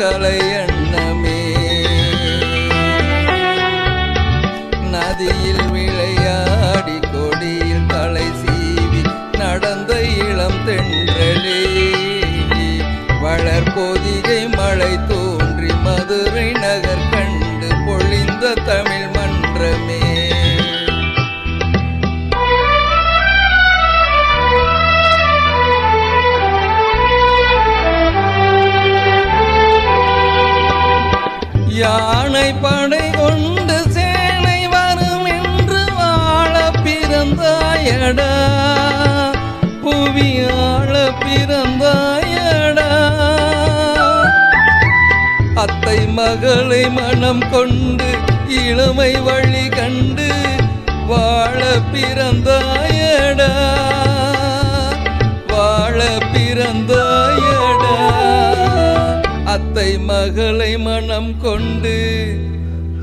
கலை எண்ணமே. நதியில் விளையாடி கொடியில் தலை சீவி நடந்த இளம் தென்றலே. வளர் பொதிகை மழை தோ படை கொண்டு சேனை வரும் என்று வாழ பிறந்தாயடா. புவியாள பிறந்தாயடா. அத்தை மகளை மனம் கொண்டு இளமை வழி கண்டு வாழ பிறந்தாயடா. வாழ பிறந்தாயடா. அத்தை மகளை மனம் கொண்டு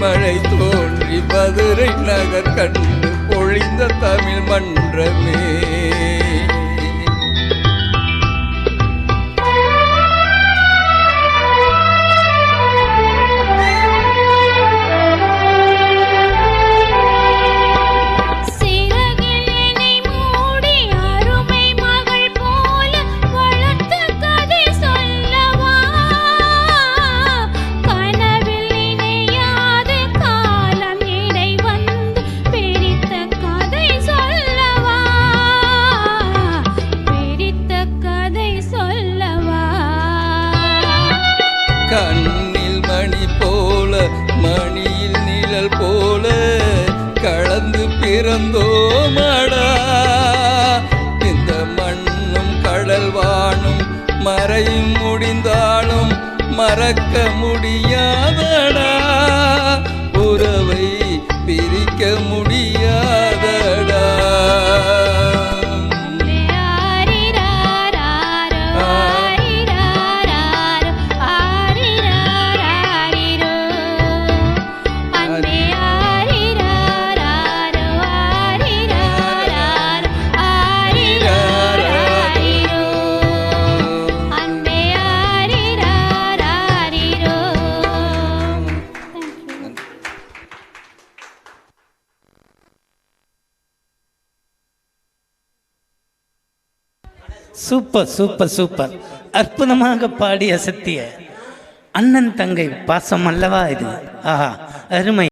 மழை தோன்றி மதுரை நகர் கண்டு பொழிந்த தமிழ் மன்றமே. கண்ணில் மணி போல மணியில் நிழல் போல கலந்து பிறந்தோமடா. இந்த மண்ணும் கடல் வானும் மறையும் முடிந்தாலும் மறக்க முடியாதடா. Super super super. அற்புதமாக பாடி அசத்திய அண்ணன் தங்கை பாசம் அல்லவா இது? ஆஹா அருமை.